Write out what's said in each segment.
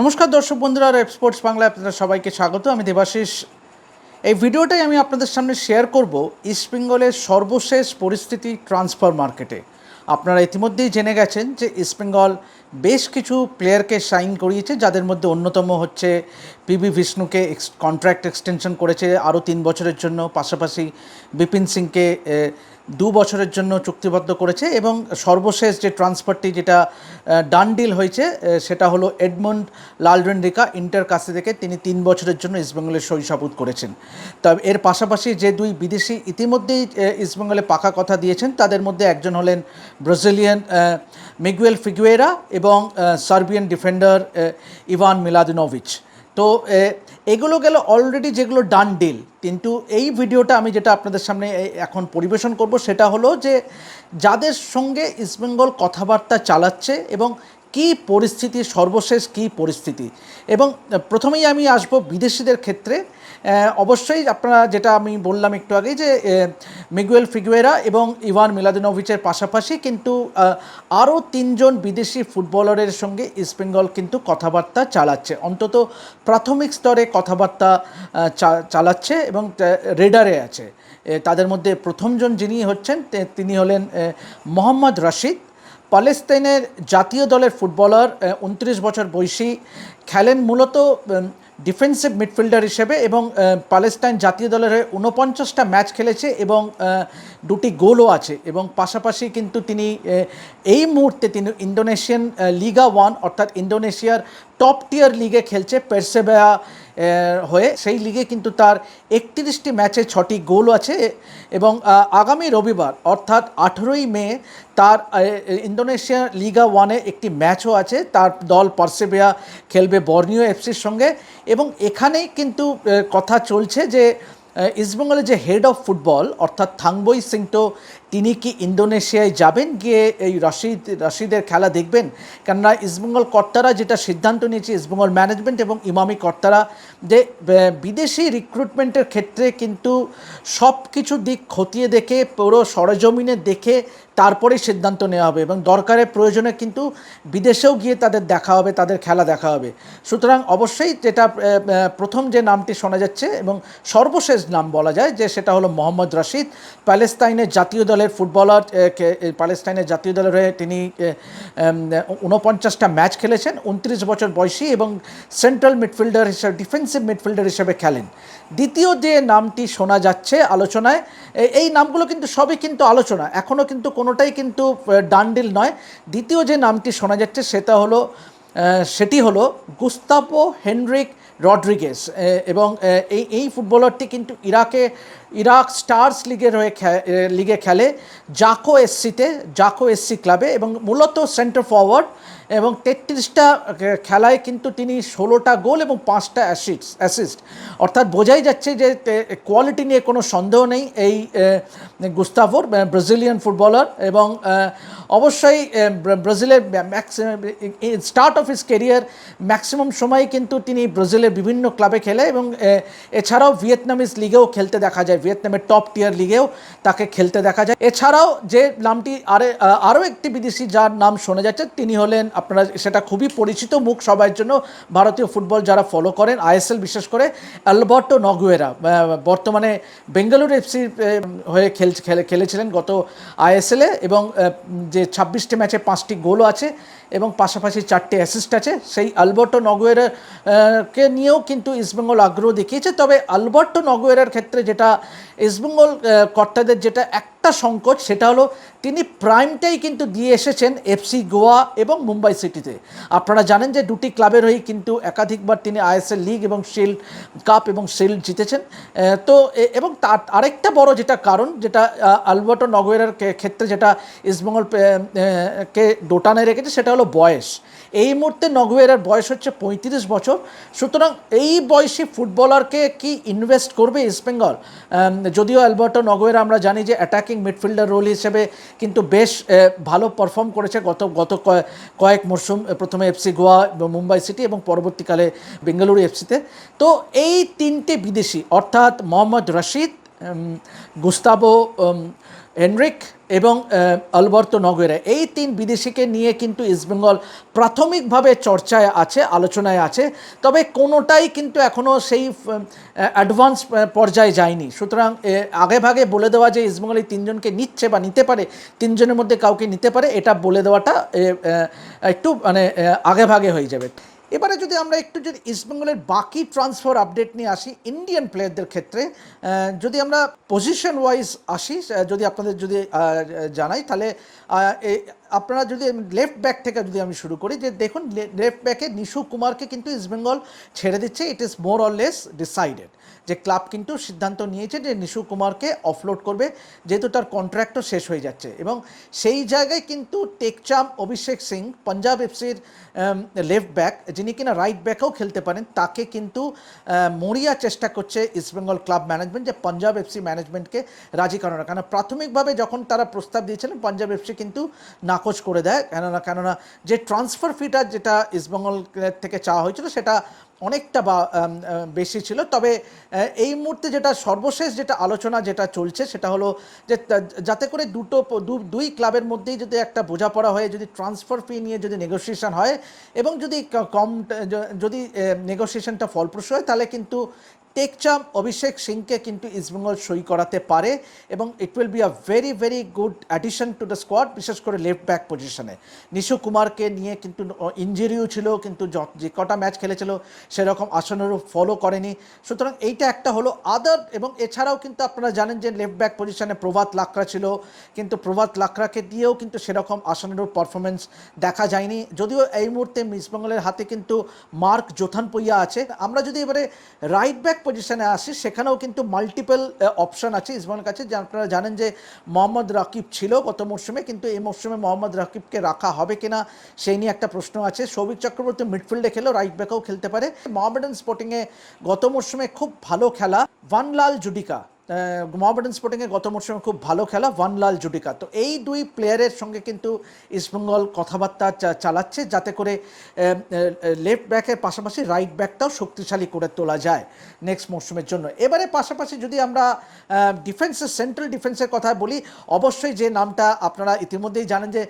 নমস্কার দর্শক বন্ধুরা, আর স্পোর্টস বাংলায় আপনাদের সবাইকে স্বাগত। আমি দেবাশিস। এই ভিডিওটাই আমি আপনাদের সামনে শেয়ার করব ইস্টবেঙ্গলের সর্বশেষ পরিস্থিতি ট্রান্সফার মার্কেটে আপনারা ইতিমধ্যেই জেনে গেছেন যে ইস্টবেঙ্গল বেশ কিছু প্লেয়ারকে সাইন করিয়েছে, যাদের মধ্যে অন্যতম হচ্ছে পিবি বিষ্ণুকে কন্ট্রাক্ট এক্সটেনশন করেছে আরও তিন বছরের জন্য। পাশাপাশি বিপিন সিংকে দু বছরের জন্য চুক্তিবদ্ধ করেছে এবং সর্বশেষ যে ট্রান্সফারটি যেটা ডান ডিল হয়েছে সেটা হলো এডমন্ড লালরেন্ডিকা ইন্টার কাছে থেকে তিনি তিন বছরের জন্য ইস্টবেঙ্গলের শৈশাবুত করেছেন। তবে এর পাশাপাশি যে দুই বিদেশি ইতিমধ্যেই ইস্টবেঙ্গলে পাকা কথা দিয়েছেন, তাদের মধ্যে একজন হলেন ব্রাজিলিয়ান মিগুয়েল ফিগুয়েরা এবং সার্বিয়ান ডিফেন্ডার ইভান মিলাদিনোভিচ তো এগুলো গেল অলরেডি যেগুলো ডান ডিল কিন্তু এই ভিডিওটা আমি যেটা আপনাদের সামনে এখন পরিবেশন করব সেটা হলো যে, যাদের সঙ্গে ইস্টবেঙ্গল কথাবার্তা চালাচ্ছে এবং কী পরিস্থিতি, সর্বশেষ কী পরিস্থিতি? এবং প্রথমেই আমি আসব বিদেশিদের ক্ষেত্রে। অবশ্যই আপনারা যেটা আমি বললাম একটু আগেই যে মিগুয়েল ফিগুয়েরা এবং ইভান মিলাদিনোভিচের পাশাপাশি কিন্তু আরও তিনজন বিদেশি ফুটবলারের সঙ্গে ইস্টবেঙ্গল কিন্তু কথাবার্তা চালাচ্ছে। অন্তত প্রাথমিক স্তরে কথাবার্তা চালাচ্ছে এবং রেডারে আছে। তাদের মধ্যে প্রথমজন যিনি হচ্ছেন তিনি হলেন মোহাম্মদ রশিদ। প্যালেস্তাইনের জাতীয় দলের ফুটবলার উনত্রিশ বছর বয়সী, খেলেন মূলত ডিফেন্সিভ মিডফিল্ডার হিসেবে এবং প্যালেস্তাইন জাতীয় দলের হয়ে উনপঞ্চাশটা ম্যাচ খেলেছে এবং দুটি গোলও আছে এবং পাশাপাশি কিন্তু তিনি এই মুহূর্তে তিনি ইন্দোনেশিয়ান লিগা ওয়ান অর্থাৎ ইন্দোনেশিয়ার টপ টিয়ার লিগে খেলছে। পেরসেবেয়া হয়ে সেই লিগে কিন্তু তার একত্রিশটি ম্যাচে ছটি গোল আছে এবং আগামী রবিবার অর্থাৎ আঠেরোই মে তার ইন্দোনেশিয়া লিগা ওয়ানে একটি ম্যাচও আছে। তার দল পার্সেবিয়া খেলবে বর্নিও এফসির সঙ্গে এবং এখানেই কিন্তু কথা চলছে যে ইস্টবেঙ্গলের যে হেড অফ ফুটবল অর্থাৎ থাংবই সিংটো তিনি কি ইন্দোনেশিয়ায় যাবেন? গিয়ে এই রশিদ, রশিদের খেলা দেখবেন। কেননা ইস্টবেঙ্গল কর্তারা যেটা সিদ্ধান্ত নিয়েছে ইস্টবেঙ্গল ম্যানেজমেন্ট এবং ইমামি কর্তারা, যে বিদেশি রিক্রুটমেন্টের ক্ষেত্রে কিন্তু সব কিছু দিক খতিয়ে দেখে, পুরো সরজমিনে দেখে তারপরেই সিদ্ধান্ত নেওয়া হবে এবং দরকারের প্রয়োজনে কিন্তু বিদেশেও গিয়ে তাদের দেখা হবে, তাদের খেলা দেখা হবে। সুতরাং অবশ্যই যেটা প্রথম যে নামটি শোনা যাচ্ছে এবং সর্বশেষ নাম বলা যায়, যে সেটা হলো মোহাম্মদ রশিদ, প্যালেস্তাইনের জাতীয় দলের ফুটবলার প্যালেস্তাইনের জাতীয় দলের হয়ে তিনি উনপঞ্চাশটা ম্যাচ খেলেছেন, উনত্রিশ বছর বয়সী এবং সেন্ট্রাল মিডফিল্ডার হিসেবে, ডিফেন্সিভ মিডফিল্ডার হিসেবে খেলেন। দ্বিতীয় যে নামটি শোনা যাচ্ছে আলোচনায় এই নামগুলো কিন্তু সবই কিন্তু আলোচনা এখনও কিন্তু কোনোটাই কিন্তু ডান্ডিল নয়। দ্বিতীয় যে নামটি শোনা যাচ্ছে সেটা হলো সেটি হলো গুস্তাপো হেনরিক রড্রিগেস এবং এই এই ফুটবলারটি কিন্তু ইরাকে ইরাক স্টার্স লিগের হয়ে লিগে খেলে জাকো এসসিতে জাকো এসসি ক্লাবে এবং মূলত সেন্টার ফরওয়ার্ড এবং তেত্রিশটা খেলায় কিন্তু তিনি ষোলোটা গোল এবং পাঁচটা অ্যাসিস্ট অ্যাসিস্ট। অর্থাৎ বোঝাই যাচ্ছে যে কোয়ালিটি নিয়ে কোনো সন্দেহ নেই এই এ, গুস্তাভোর ব্রাজিলিয়ান ফুটবলার এবং অবশ্যই ব্রাজিলের start off his career maximum সময় কিন্তু তিনি ব্রাজিলের বিভিন্ন ক্লাবে খেলে এবং এছাড়াও ভিয়েতনামিজ লিগেও খেলতে দেখা যায়। ভিয়েতনামের টপ টিয়ার লিগেও তাকে খেলতে দেখা যায়। এছাড়াও যে নামটি আরে আরও একটি বিদেশি যার নাম শোনা যাচ্ছে তিনি হলেন আপনারা সেটা খুবই পরিচিত মুখ সবার জন্য। ভারতীয় ফুটবল যারা ফলো করেন আইএসএল বিশেষ করে অ্যালবার্টো নগুয়েরা বর্তমানে বেঙ্গালুরু এফসির হয়ে খেল খেলেছিলেন গত আইএসএলে এবং যে ছাব্বিশটি ম্যাচে পাঁচটি গোলও আছে এবং পাশাপাশি চারটে অ্যাসিস্ট আছে সেই আলবার্টো নগুয়েরা আহ, কে নিয়েও কিন্তু ইস্টবেঙ্গল আগ্রহ দেখিয়েছে। তবে আলবার্টো নগুয়েরার ক্ষেত্রে যেটা ইস্টবেঙ্গল কর্তাদের যেটা একটা সংকট, সেটা হলো তিনি প্রাইমটাই কিন্তু দিয়ে এসেছেন এফসি গোয়া এবং মুম্বাই সিটিতে। আপনারা জানেন যে দুটি ক্লাবের হয়েই কিন্তু একাধিকবার তিনি আইএসএল লিগ এবং শিল্ড কাপ এবং শিল্ড জিতেছেন। তো এবং তার আরেকটা বড় যেটা কারণ, যেটা আলবার্টো নগোয়েরার কে- ক্ষেত্রে যেটা ইস্টবেঙ্গল কে দোটানে রেখেছে, সেটা হলো বয়স। এই মুহূর্তে নগোয়েরার বয়স হচ্ছে পঁয়ত্রিশ বছর। সুতরাং এই বয়সী ফুটবলারকে কি ইনভেস্ট করবে ইস্টবেঙ্গল যদিও অ্যালবার্টো নগোয়েরা আমরা জানি যে অ্যাটাকিং মিডফিল্ডার রোল হিসেবে কিন্তু বেশ ভালো পারফর্ম করেছে গত গত কয়- কয়েক মরশুম প্রথমে এফসি গোয়া এবং মুম্বাই সিটি এবং পরবর্তীকালে বেঙ্গালুরু এফসিতে। তো এই তিনটে বিদেশি, অর্থাৎ মোহাম্মদ রশিদ গুস্তাবো হেনরিক এবং আলবার্তো নগেরা, এই তিন বিদেশিকে নিয়ে কিন্তু ইস্টবেঙ্গল প্রাথমিকভাবে চর্চায় আছে, আলোচনায় আছে, তবে কোনোটাই কিন্তু এখনও সেই অ্যাডভান্স পর্যায়ে যায়নি। সুতরাং আগেভাগে বলে দেওয়া যে ইস্টবেঙ্গল এই তিনজনকে নিচ্ছে বা নিতে পারে, তিনজনের মধ্যে কাউকে নিতে পারে, এটা বলে দেওয়াটা একটু মানে আগেভাগে হয়ে যাবে। এবারে যদি আমরা একটু যদি ইস্টবেঙ্গলের বাকি ট্রান্সফার আপডেট নিয়ে আসি ইন্ডিয়ান প্লেয়ারদের ক্ষেত্রে যদি আমরা পজিশন ওয়াইজ আসি যদি আপনাদের যদি জানাই, তাহলে আপনারা যদি লেফট ব্যাক থেকে যদি আমি শুরু করি, যে দেখুন লেফট ব্যাকে নিশু কুমারকে কিন্তু ইস্টবেঙ্গল ছেড়ে দিচ্ছে। It is more or less decided যে ক্লাব কিন্তু সিদ্ধান্ত নিয়েছে যে নিশু কুমারকে অফলোড করবে, যেহেতু তার কন্ট্রাক্টও শেষ হয়ে যাচ্ছে। এবং সেই জায়গায় কিন্তু টেকচাম অভিষেক সিং পাঞ্জাব এফসির লেফট ব্যাক যিনি কিনা রাইট ব্যাকেও খেলতে পারেন, তাকে কিন্তু মরিয়া চেষ্টা করছে ইস্টবেঙ্গল ক্লাব ম্যানেজমেন্ট যে পাঞ্জাব এফসি ম্যানেজমেন্টকে রাজি করানো কারণ প্রাথমিকভাবে যখন তারা প্রস্তাব দিয়েছিলেন পাঞ্জাব এফসি কিন্তু নাকচ করে দেয়। কেননা কেননা যে ট্রান্সফার ফিটা যেটা ইস্টবেঙ্গল থেকে চাওয়া হয়েছিল, সেটা অনেকটা বা বেশি ছিল। তবে এই মুহূর্তে যেটা সর্বশেষ যেটা আলোচনা যেটা চলছে, সেটা হলো যে যাতে করে দুটো দুই ক্লাবের মধ্যেই যদি একটা বোঝাপড়া হয়ে, যদি ট্রান্সফার ফি নিয়ে যদি নেগোসিয়েশন হয়, এবং যদি কম যদি নেগোসিয়েশনটা ফলপ্রসূ হয়, তাহলে কিন্তু টেকচাম অভিষেক সিংকে কিন্তু ইস্টবেঙ্গল সই করাতে পারে এবং it will be a very very good addition to the squad বিশেষ করে লেফট ব্যাক পজিশনে নিশু কুমারকে নিয়ে কিন্তু ইঞ্জুরিও ছিল, কিন্তু যে কটা ম্যাচ খেলেছিল, সেরকম আসানুরূপ ফলো করেনি। সুতরাং এইটা একটা হলো আদার এবং এছাড়াও কিন্তু আপনারা জানেন যে লেফট ব্যাক পজিশনে প্রভাত লাকড়া ছিল, কিন্তু প্রভাত লাকড়াকে দিয়েও কিন্তু সেরকম আসানুরূপ পারফরমেন্স দেখা যায়নি। যদিও এই মুহূর্তে ইস্টবেঙ্গলের হাতে কিন্তু মার্ক জোথান পইয়া আছে। আমরা যদি এবারে রাইট ব্যাক পজিশনে আসি, সেখানেও কিন্তু মাল্টিপল অপশন আছে ইসমানের কাছে। যে আপনারা জানেন যে মোহাম্মদ রাকিব ছিল গত মরশুমে, কিন্তু এই মরশুমে মোহাম্মদ রাকিবকে রাখা হবে কিনা, সেই নিয়ে একটা প্রশ্ন আছে। সৌভিক চক্রবর্তী মিডফিল্ডে খেলেও রাইট ব্যাকেও খেলতে পারে। মোহামেডান স্পোর্টিংয়ে গত মরশুমে খুব ভালো খেলা ভানলাল জুডিকা। মোহামেডান স্পোর্টিংয়ে গত মরশুমে খুব ভালো খেলা ভানলাল জুডিকা তো এই দুই প্লেয়ারের সঙ্গে কিন্তু ইস্টবেঙ্গল কথাবার্তা চালাচ্ছে যাতে করে লেফট ব্যাকের পাশাপাশি রাইট ব্যাকটাও শক্তিশালী করে তোলা যায় নেক্সট মরশুমের জন্য। এবারে পাশাপাশি যদি আমরা ডিফেন্সের সেন্ট্রাল ডিফেন্সের কথা বলি, অবশ্যই যে নামটা আপনারা ইতিমধ্যেই জানেন যে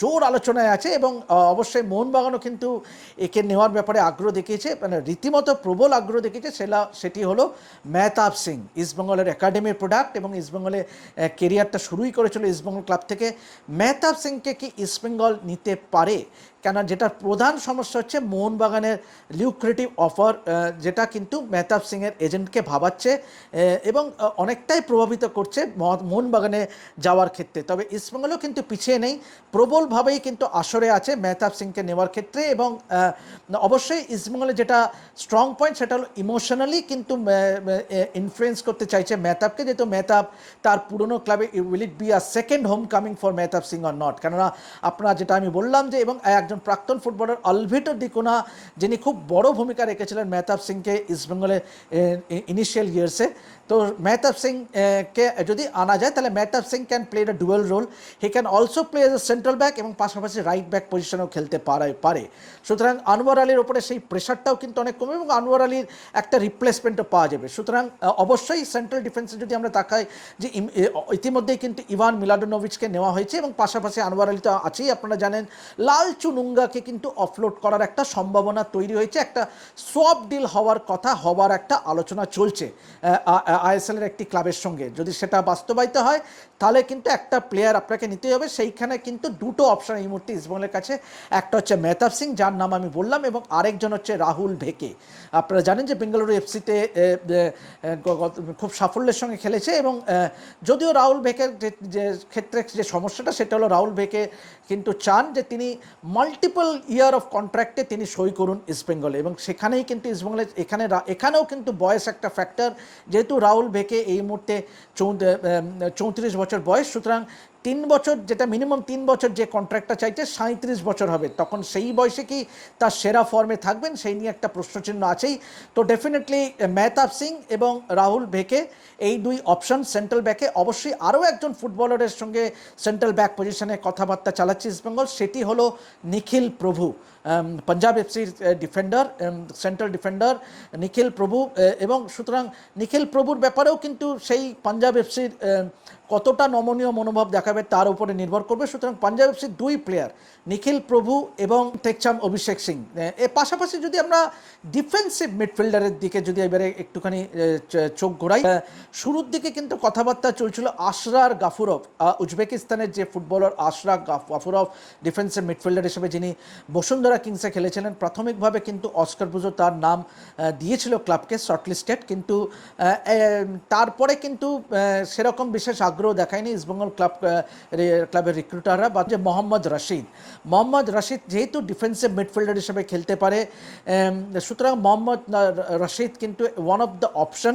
জোর আলোচনায় আছে এবং অবশ্যই মোহনবাগানও কিন্তু একে নেওয়ার ব্যাপারে আগ্রহ দেখিয়েছে। মানে রীতিমতো প্রবল আগ্রহ দেখিয়েছে সেটা সেটি হলো মেহতাব সিং ইস্টবেঙ্গলের একাডেমির প্রোডাক্ট এবং ইস্টবেঙ্গলে কেরিয়ারটা শুরুই করেছিল ইস্টবেঙ্গল ক্লাব থেকে। মেহতাব সিংকে কি ইস্টবেঙ্গল নিতে পারে? কেন যেটার প্রধান সমস্যা হচ্ছে মোহনবাগানের লিউক্রেটিভ অফার যেটা কিন্তু মেহতাব সিংয়ের এজেন্টকে ভাবাচ্ছে এবং অনেকটাই প্রভাবিত করছে মহ- মোহনবাগানে যাওয়ার ক্ষেত্রে। তবে ইস্টবেঙ্গলও কিন্তু পিছিয়ে নেই, প্রবলভাবেই কিন্তু আসরে আছে মেহতাব সিংকে নেওয়ার ক্ষেত্রে এবং অবশ্যই ইস্টবেঙ্গলের যেটা স্ট্রং পয়েন্ট সেটা হলো ইমোশনালি কিন্তু ইনফ্লুয়েন্স করতে চাইছে মেহতাবকে, যেহেতু মেহতাব তার পুরনো ক্লাবে will it be a second home coming for Mehtab Singh or not কেননা, আপনারা যেটা আমি বললাম যে, এবং একজন প্রাক্তন ফুটবলার অলভেটো ডিকোনা যিনি খুব বড় ভূমিকা রেখেছিলেন মেহতাব সিংকে ইস্টবেঙ্গলের ইনিশিয়াল ইয়ার্সে তো মেহতাব সিং কে, যদি আনা যায়, তাহলে Mehtab Singh can play the dual role he can also play as a central back এবং পাশাপাশি রাইট ব্যাক পজিশনেও খেলতে পারে পারে। সুতরাং আনোয়ার আলীর ওপরে সেই প্রেশারটাও কিন্তু অনেক কমে এবং আনোয়ার আলীর একটা রিপ্লেসমেন্টও পাওয়া যাবে। সুতরাং অবশ্যই সেন্ট্রাল ডিফেন্সে যদি আমরা তাকাই যে ইতিমধ্যেই কিন্তু ইভান মিলাডোনোভিচকে নেওয়া হয়েছে এবং পাশাপাশি আনোয়ার আলী তো আছেই। আপনারা জানেন, লাল চুনুঙ্গাকে কিন্তু অফলোড করার একটা সম্ভাবনা তৈরি হয়েছে। একটা সোয়াপ ডিল হওয়ার কথা, হওয়ার একটা আলোচনা চলছে। আইএসএলের একটি ক্লাবের সঙ্গে। যদি সেটা বাস্তবায়িত হয়, তাহলে কিন্তু একটা প্লেয়ার আপনাকে নিতে হবে। সেইখানে কিন্তু দুটো অপশন এই মুহূর্তে ইসবঙ্গলের কাছে। একটা হচ্ছে মেহতাব সিং, যার নাম আমি বললাম, এবং আরেকজন হচ্ছে রাহুল ভেকে। আপনারা জানেন যে বেঙ্গালুরু এফসিতে খুব সাফল্যের সঙ্গে খেলেছে, এবং যদিও রাহুল ভেকের যে যে ক্ষেত্রে যে সমস্যাটা, সেটা হলো রাহুল ভেকে কিন্তু চান যে তিনি মাল্টিপল ইয়ার অফ কন্ট্রাক্টে তিনি সই করুন ইস্টবেঙ্গলে এবং সেখানেই কিন্তু ইস্টবেঙ্গলে এখানে এখানেও কিন্তু বয়স একটা ফ্যাক্টর যেহেতু রাহুল ভেকে এই মুহূর্তে চৌত্রিশ বছর বয়স। সুতরাং তিন বছর, যেটা মিনিমাম তিন বছর যে কন্ট্রাক্টটা চাইছে সাঁত্রিশ বছর হবে। তখন সেই বয়সে কি তার সেরা ফর্মে থাকবেন? সেই নিয়ে একটা প্রশ্নচিহ্ন আছেই। তো ডেফিনেটলি মেহতাব সিং এবং রাহুল ভেকে এই দুই অপশন সেন্ট্রাল ব্যাকে অবশ্যই আরও একজন ফুটবলারের সঙ্গে সেন্ট্রাল ব্যাক পজিশনে কথাবার্তা চালাচ্ছে ইস্টবেঙ্গল সেটি হলো নিখিল প্রভু। পাঞ্জাব এফসির ডিফেন্ডার সেন্ট্রাল ডিফেন্ডার নিখিল প্রভু এবং সুতরাং নিখিল প্রভুর ব্যাপারেও কিন্তু সেই পাঞ্জাব এফসির কতটা নমনীয় মনোভাব দেখাবে তার উপরে নির্ভর করবে। সুতরাং পাঞ্জাব এফসির দুই প্লেয়ার নিখিল প্রভু এবং টেকচাম অভিষেক সিং। এর পাশাপাশি যদি আমরা ডিফেন্সিভ মিডফিল্ডারের দিকে যদি এবারে একটুখানি চোখ ঘোরাই শুরুর দিকে কিন্তু কথাবার্তা চলছিল আশরার গাফুরভ উজবেকিস্তানের যে ফুটবলার আশরা গাফ- গাফুরভ ডিফেন্সিভ মিডফিল্ডার হিসেবে যিনি বসুন্ধরা কিংসে খেলেছিলেন, প্রাথমিকভাবে কিন্তু অস্কার পুজো তার নাম দিয়েছিল ক্লাবকে শর্টলিস্টেড। কিন্তু তারপরে কিন্তু সেরকম বিশেষ আগ্রহ দেখায়নি ইস্টবেঙ্গল ক্লাব ক্লাবের রিক্রুটাররা বা যে মোহাম্মদ রশিদ মোহাম্মদ রশিদ যেহেতু ডিফেন্সিভ মিডফিল্ডার হিসেবে খেলতে পারে সুতরাং মোহাম্মদ রশিদ কিন্তু ওয়ান অফ দ্য অপশন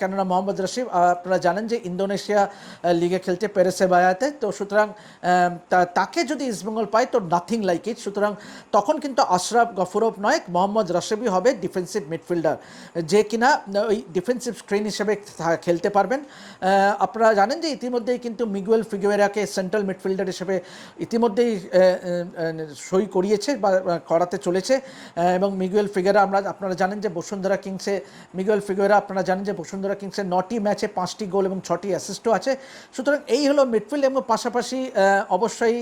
কেননা মোহাম্মদ রশিদ আপনারা জানেন যে ইন্দোনেশিয়া লিগে খেলছে পেরেছে বায়াতে। তো সুতরাং তাকে যদি ইস্টবেঙ্গল পায় তো নাথিং লাইক ইট সুতরাং তখন কিন্তু আশরাফ গফুরব নয় মোহাম্মদ রশিবই হবে ডিফেন্সিভ মিডফিল্ডার যে কিনা ওই ডিফেন্সিভ স্ক্রিন হিসেবে খেলতে পারবেন। আপনারা জানেন যে ইতিমধ্যেই কিন্তু মিগুয়েল ফিগুয়েরাকে সেন্ট্রাল মিডফিল্ডার হিসেবে ইতিমধ্যেই সই করিয়েছে বা করাতে চলেছে। এবং মিগুয়েল ফিগুয়েরা আমরা, আপনারা জানেন যে বসুন্ধরা কিংসে, মিগুয়েল ফিগুয়েরা, আপনারা জানেন যে বসুন্ধরা কিংসে নটি ম্যাচে পাঁচটি গোল এবং ছটি অ্যাসিস্টও আছে। সুতরাং এই হলো মিডফিল্ড এবং পাশাপাশি অবশ্যই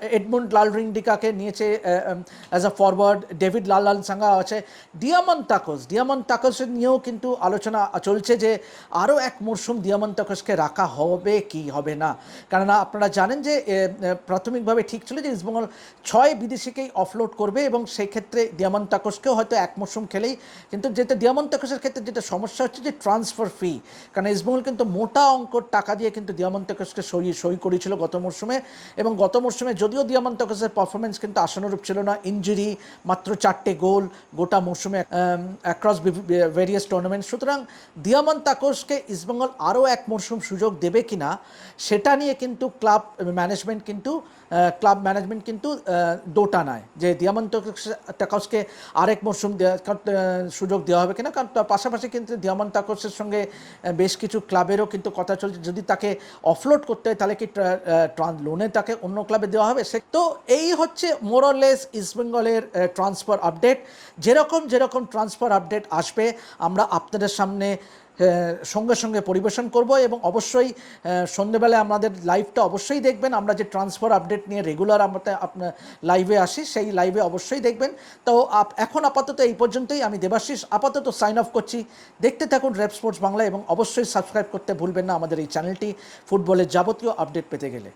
এডমন্ড লাল রিংডিকাকে নিয়েছে as a forward David Lal Lal Sanga আছে ডিয়ামন তাকস ডিয়ামন তাকসের নিয়েও কিন্তু আলোচনা চলছে যে আরও এক মরশুম ডিয়ামন তাকসকে রাখা হবে কি হবে না। কেননা আপনারা জানেন যে প্রাথমিকভাবে ঠিক ছিল যে ইস্টবেঙ্গল ছয় বিদেশিকেই অফলোড করবে এবং সেই ক্ষেত্রে ডিয়ামন তাকসকেও হয়তো এক মরশুম খেলেই কিন্তু যেটা ডিয়ামন তাকসের ক্ষেত্রে যেটা সমস্যা হচ্ছে যে ট্রান্সফার ফি কারণ ইস্টবেঙ্গল কিন্তু মোটা অঙ্কর টাকা দিয়ে কিন্তু ডিয়ামন তাকসকে সই সই করেছিল গত মরশুমে এবং গত মরশুমে যদিও দিয়ামান তকসের পারফরমেন্স কিন্তু আশানুরূপ ছিল না। ইঞ্জুরি মাত্র চারটে গোল, গোটা মরশুমে অ্যাক্রস ভেরিয়াস টুর্নামেন্ট সুতরাং দিয়ামান তাকসকে ইস্টবেঙ্গল আরও এক মরশুম সুযোগ দেবে কিনা, সেটা নিয়ে কিন্তু ক্লাব ম্যানেজমেন্ট কিন্তু ক্লাব ম্যানেজমেন্ট কিন্তু আহ, দোটা নয়। যে দিয়ামান তাকসকে আরেক মরশুম সুযোগ দেওয়া হবে কিনা কারণ পাশাপাশি কিন্তু দিয়ামান তাকসের সঙ্গে বেশ কিছু ক্লাবেরও কিন্তু কথা চলছে। যদি তাকে অফলোড করতে হয় তাহলে কি লোনে তাকে অন্য ক্লাবে দেওয়া হবে? সে তো এই হচ্ছে মোরলেস ইস্টবেঙ্গলের ট্রান্সফার আপডেট যেরকম যেরকম ট্রান্সফার আপডেট আসবে আমরা আপনাদের সামনে সঙ্গে সঙ্গে পরিবেশন করব এবং অবশ্যই সন্ধেবেলায় আমাদের লাইভটা অবশ্যই দেখবেন। আমরা যে ট্রান্সফার আপডেট নিয়ে রেগুলার আমরা আপনার লাইভে আসি, সেই লাইভে অবশ্যই দেখবেন। তো এখন আপাতত এই পর্যন্তই। আমি দেবাশিস, আপাতত সাইন অফ করছি। দেখতে থাকুন র্যাপ স্পোর্টস বাংলা এবং অবশ্যই সাবস্ক্রাইব করতে ভুলবেন না আমাদের এই চ্যানেলটি ফুটবলের যাবতীয় আপডেট পেতে গেলে।